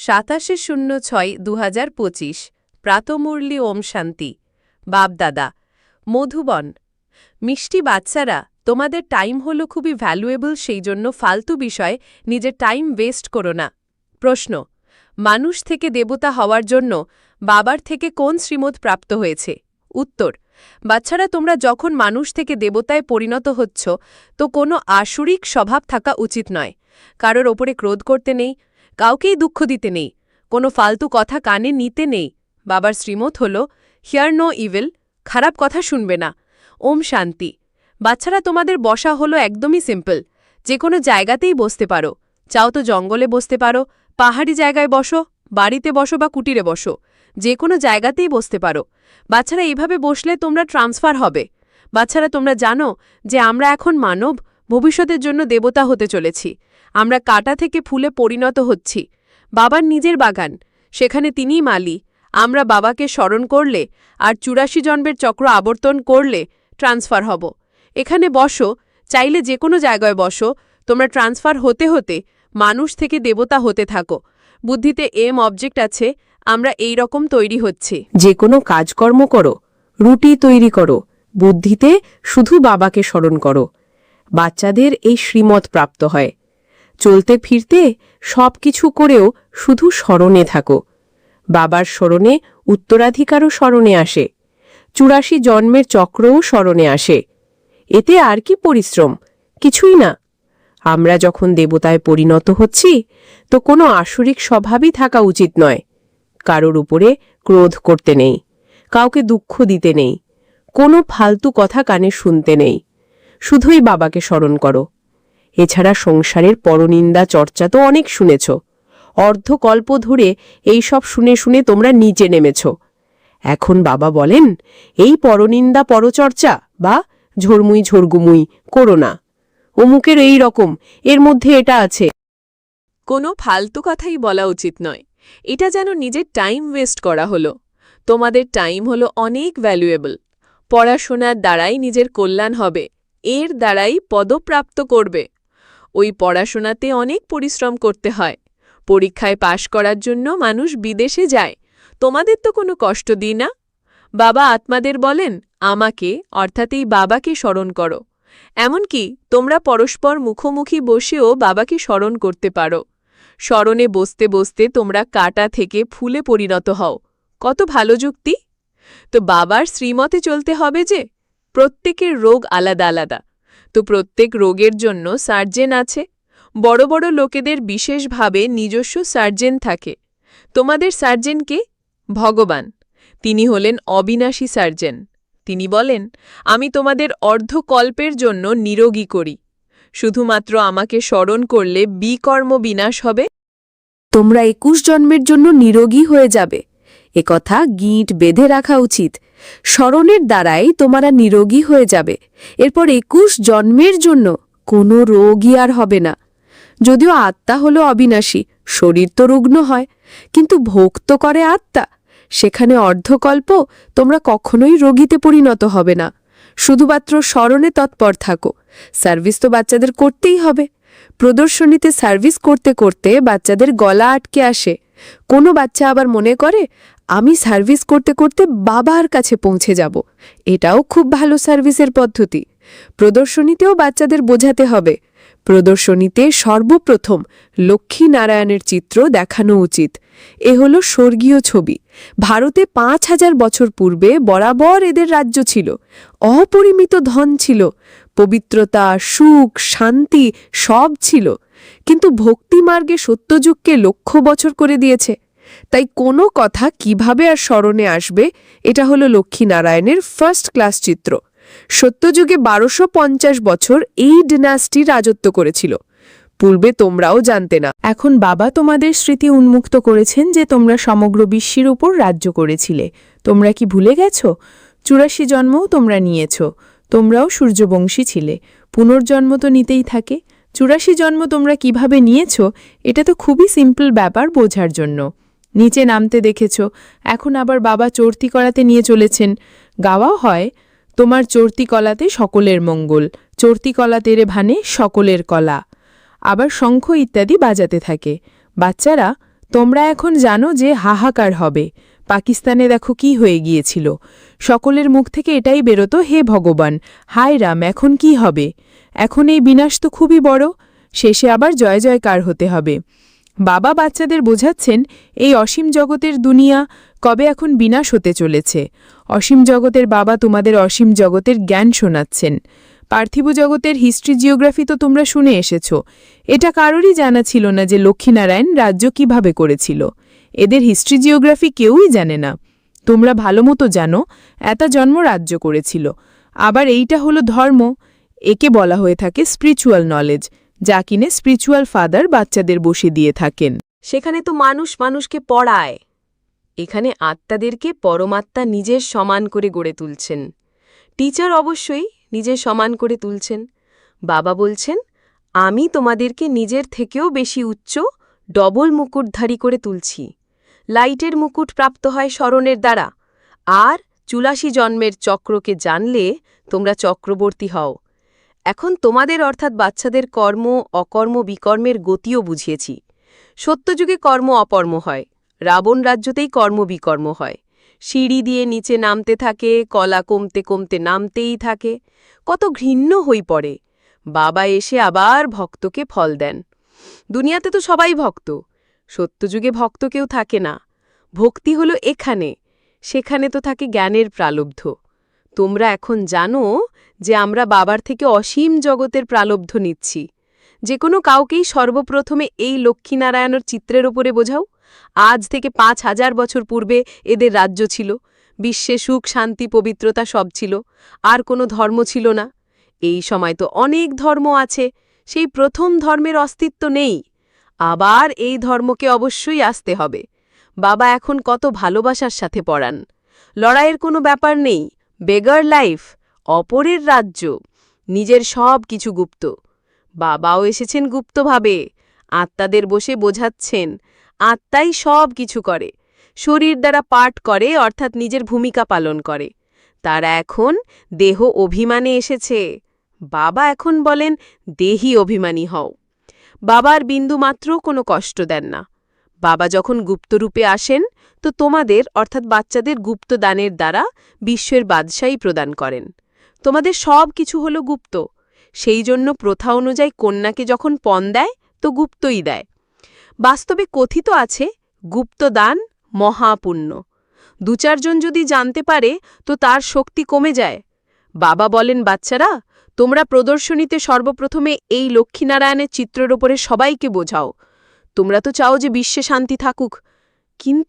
সাতাশে শূন্য ছয় দু হাজার পঁচিশ, প্রাতমুরলি ওম শান্তি। বাপদাদা, মধুবন, মিষ্টি বাচ্চারা, তোমাদের টাইম হলো খুবই ভ্যালুয়েবল সেই জন্য ফালতু বিষয়ে নিজের টাইম ওয়েস্ট করো না। প্রশ্ন, মানুষ থেকে দেবতা হওয়ার জন্য বাবার থেকে কোন শ্রীমত প্রাপ্ত হয়েছে? উত্তর, বাচ্চারা তোমরা যখন মানুষ থেকে দেবতায় পরিণত হচ্ছ, তো কোনো আসুরিক স্বভাব থাকা উচিত নয়। কারোর ওপরে ক্রোধ করতে নেই কাউকেই দুঃখ দিতে নেই, কোনো ফালতু কথা কানে নিতে নেই। বাবার শ্রীমত হল, হিয়ার নো ইভিল, খারাপ কথা শুনবে না, ওম শান্তি। বাচ্চারা তোমাদের বসা হলো একদমই সিম্পল যে কোনো জায়গাতেই বসতে পারো। চাও তো জঙ্গলে বসতে পারো, পাহাড়ি জায়গায় বসো, বাড়িতে বসো বা কুটিরে বসো যে কোনো জায়গাতেই বসতে পারো। বাচ্চারা এইভাবে বসলে তোমরা ট্রান্সফার হবে। বাচ্চারা তোমরা জানো যে আমরা এখন মানব, ভবিষ্যতের জন্য দেবতা হতে চলেছি। আমরা কাটা থেকে ফুলে পরিণত হচ্ছি। বাবার নিজের বাগান, সেখানে তিনিই মালি। আমরা বাবাকে স্মরণ করলে আর চুরাশি জন্মের চক্র আবর্তন করলে ট্রান্সফার হব। এখানে বসো, চাইলে যে কোনো জায়গায় বসো। তোমরা ট্রান্সফার হতে হতে মানুষ থেকে দেবতা হতে থাকো। বুদ্ধিতে এম অবজেক্ট আছে, আমরা এই রকম তৈরি হচ্ছে। যে কোনো কাজকর্ম করো, রুটি তৈরি করো, বুদ্ধিতে শুধু বাবাকে স্মরণ করো। বাচ্চাদের এই শ্রীমত প্রাপ্ত হয়। চলতে ফিরতে সব কিছু করেও শুধু স্মরণে থাকো। বাবার স্মরণে উত্তরাধিকারও স্মরণে আসে। চুরাশি জন্মের চক্রও স্মরণে আসে। এতে আর কি পরিশ্রম? কিছুই না। আমরা যখন দেবতায় পরিণত হচ্ছি, তো কোনো আসরিক স্বভাবই থাকা উচিত নয়। কারোর উপরে ক্রোধ করতে নেই। কাউকে দুঃখ দিতে নেই। কোনো ফালতু কথা কানে শুনতে নেই। শুধুই বাবাকে স্মরণ করো। এছাড়া সংসারের পরনিন্দা চর্চা তো অনেক শুনেছ। অর্ধকল্প ধরে এই সব শুনে শুনে তোমরা নিচে নেমেছ। এখন বাবা বলেন, এই পরনিন্দা পরচর্চা বা ঝরমুই ঝরগুমুই করো না। অমুকের এই রকম, এর মধ্যে এটা আছে। কোনো ফালতু কথাই বলা উচিত নয়। এটা যেন নিজের টাইম ওয়েস্ট করা হলো। তোমাদের টাইম হলো অনেক ভ্যালুয়েবল। পড়াশোনার দ্বারাই নিজের কল্যাণ হবে। এর দ্বারাই পদপ্রাপ্ত করবে। ওই পড়াশোনাতে অনেক পরিশ্রম করতে হয়। পরীক্ষায় পাশ করার জন্য মানুষ বিদেশে যায়। তোমাদের তো কোনো কষ্ট দিই না? বাবা আত্মাদের বলেন, আমাকে, অর্থাৎ এই বাবাকে স্মরণ করো। এমনকি তোমরা পরস্পর মুখোমুখি বসেও বাবাকে স্মরণ করতে পারো। স্মরণে বসতে বসতে তোমরা কাটা থেকে ফুলে পরিণত হও। কত ভালো যুক্তি! তো বাবার শ্রীমতে চলতে হবে যে, প্রত্যেকের রোগ আলাদা আলাদা। তো প্রত্যেক রোগের জন্য সার্জেন আছে। বড় বড় লোকেদের বিশেষভাবে নিজস্ব সার্জেন থাকে। তোমাদের সার্জেন কে? ভগবান। তিনি হলেন অবিনাশী সার্জেন। তিনি বলেন, আমি তোমাদের অর্ধকল্পের জন্য নিরোগী করি। শুধুমাত্র আমাকে স্মরণ করলে বিকর্ম বিনাশ হবে। তোমরা একুশ জন্মের জন্য নিরোগী হয়ে যাবে। একথা গিঁট বেঁধে রাখা উচিত। স্মরণের দ্বারাই তোমারা নিরোগী হয়ে যাবে। এরপর একুশ জন্মের জন্য কোনো রোগই আর হবে না। যদিও আত্মা হলো অবিনাশী, শরীর তো রুগ্ন হয়, কিন্তু ভোগ তো করে আত্মা। সেখানে অর্ধকল্প তোমরা কখনোই রোগীতে পরিণত হবে না। শুধুমাত্র স্মরণে তৎপর থাকো। সার্ভিস তো বাচ্চাদের করতেই হবে। প্রদর্শনীতে সার্ভিস করতে করতে বাচ্চাদের গলা আটকে আসে। কোনো বাচ্চা আবার মনে করে, আমি সার্ভিস করতে করতে বাবার কাছে পৌঁছে যাব। এটাও খুব ভালো সার্ভিসের পদ্ধতি। প্রদর্শনীতেও বাচ্চাদের বোঝাতে হবে। প্রদর্শনীতে সর্বপ্রথম লক্ষ্মী নারায়ণের চিত্র দেখানো উচিত। এ হল স্বর্গীয় ছবি। ভারতে পাঁচ হাজার বছর পূর্বে বরাবর এদের রাজ্য ছিল। অপরিমিত ধন ছিল। পবিত্রতা, সুখ, শান্তি সব ছিল। কিন্তু ভক্তিমার্গে সত্যযুগকে লক্ষ বছর করে দিয়েছে। তাই কোনো কথা কীভাবে আর স্মরণে আসবে, এটা হলো লক্ষ্মীনারায়ণের ফার্স্ট ক্লাস চিত্র। সত্যযুগে বারোশো পঞ্চাশ বছর এই ডিনাস্টি রাজত্ব করেছিল। পূর্বে তোমরাও জানতে না। এখন বাবা তোমাদের স্মৃতি উন্মুক্ত করেছেন যে তোমরা সমগ্র বিশ্বের উপর রাজ্য করেছিলে। তোমরা কি ভুলে গেছ? চুরাশি জন্মও তোমরা নিয়েছ। তোমরাও সূর্যবংশী ছিলে। পুনর্জন্ম তো নিতেই থাকে। চুরাশি জন্ম তোমরা কীভাবে নিয়েছ, এটা তো খুবই সিম্পল ব্যাপার বোঝার জন্য। নিচে নামতে দেখেছ, এখন আবার বাবা চর্তি করাতে নিয়ে চলেছেন। গাওয়া হয়, তোমার চর্তি কলাতে সকলের মঙ্গল চর্তি কলা তেরে ভানে সকলের কলা। আবার শঙ্খ ইত্যাদি বাজাতে থাকে। বাচ্চারা, তোমরা এখন জানো যে হাহাকার হবে। পাকিস্তানে দেখো কি হয়ে গিয়েছিল। সকলের মুখ থেকে এটাই বেরোতো, হে ভগবান, হায় রাম, এখন কি হবে? এখন এই বিনাশ তো খুবই বড়, শেষে আবার জয় জয়কার হতে হবে। বাবা বাচ্চাদের বোঝাচ্ছেন, এই অসীম জগতের দুনিয়া কবে এখন বিনাশ হতে চলেছে? অসীম জগতের বাবা তোমাদের অসীম জগতের জ্ঞান শোনাচ্ছেন। পার্থিব জগতের হিস্ট্রি জিওগ্রাফি তো তোমরা শুনে এসেছ। এটা কারোরই জানা ছিল না যে লক্ষ্মীনারায়ণ রাজ্য কীভাবে করেছিল। এদের হিস্ট্রি জিওগ্রাফি কেউই জানে না। তোমরা ভালো মতো জানো, এত জন্ম রাজ্য করেছিল। আবার এইটা হলো ধর্ম। একে বলা হয়ে থাকে স্পিরিচুয়াল নলেজ যা কিনে স্পিরিচুয়াল ফাদার বাচ্চাদের বসে দিয়ে থাকেন। সেখানে তো মানুষ মানুষকে পড়ায়। এখানে আত্মাদেরকে পরমাত্মা নিজের সমান করে গড়ে তুলছেন। টিচার অবশ্যই নিজের সমান করে তুলছেন। বাবা বলছেন, আমি তোমাদেরকে নিজের থেকেও বেশি উচ্চ ডবল মুকুটধারী করে তুলছি। লাইটের মুকুট প্রাপ্ত হয় স্মরণের দ্বারা। আর চুলাশি জন্মের চক্রকে জানলে তোমরা চক্রবর্তী হও। এখন তোমাদের অর্থাৎ বাচ্চাদের কর্ম, অকর্ম, বিকর্মের গতিও বুঝিয়েছি। সত্যযুগে কর্ম অপর্ম হয়, রাবণ রাজ্যতেই কর্ম বিকর্ম হয়। সিঁড়ি দিয়ে নিচে নামতে থাকে, কলা কমতে কমতে নামতেই থাকে। কত ঘৃণ্য হই পড়ে, বাবা এসে আবার ভক্তকে ফল দেন। দুনিয়াতে তো সবাই ভক্ত, সত্যযুগে ভক্ত কেউ থাকে না। ভক্তি হলো এখানে, সেখানে তো থাকে জ্ঞানের প্রালব্ধ। তোমরা এখন জানো যে আমরা বাবার থেকে অসীম জগতের প্রালব্ধ নিচ্ছি। যে কোনো কাউকেই সর্বপ্রথমে এই লক্ষ্মীনারায়ণের চিত্রের ওপরে বোঝাও। আজ থেকে পাঁচ হাজার বছর পূর্বে এদের রাজ্য ছিল। বিশ্বে সুখ, শান্তি, পবিত্রতা সব ছিল। আর কোনো ধর্ম ছিল না। এই সময় তো অনেক ধর্ম আছে। সেই প্রথম ধর্মের অস্তিত্ব নেই। আবার এই ধর্মকে অবশ্যই আসতে হবে। বাবা এখন কত ভালোবাসার সাথে পড়ান। লড়াইয়ের কোনো ব্যাপার নেই। Beggar life. অপরের রাজ্য, নিজের সব কিছু গুপ্ত। বাবাও এসেছেন গুপ্তভাবে, আত্মাদের বসে বোঝাচ্ছেন, আত্মাই সব কিছু করে, শরীর দ্বারা পাঠ করে, অর্থাৎ নিজের ভূমিকা পালন করে। তারা এখন দেহ অভিমানে এসেছে। বাবা এখন বলেন, দেহি অভিমানী হও। বাবার বিন্দুমাত্র কোনো কষ্ট দেন না। বাবা যখন গুপ্তরূপে আসেন, তো তোমাদের, অর্থাৎ বাচ্চাদের গুপ্তদানের দ্বারা বিশ্বের বাদশাহী প্রদান করেন। তোমাদের সব কিছু হলো গুপ্ত। সেই জন্য প্রথা অনুযায়ী কন্যাকে যখন পণ দেয়, তো গুপ্তই দেয়। বাস্তবে কথিত আছে, গুপ্তদান মহাপুণ্য। দু চারজন যদি জানতে পারে, তো তার শক্তি কমে যায়। বাবা বলেন, বাচ্চারা, তোমরা প্রদর্শনীতে সর্বপ্রথমে এই লক্ষ্মীনারায়ণের চিত্রের ওপরে সবাইকে বোঝাও। তোমরা তো চাও যে বিশ্বে শান্তি থাকুক। কিন্তু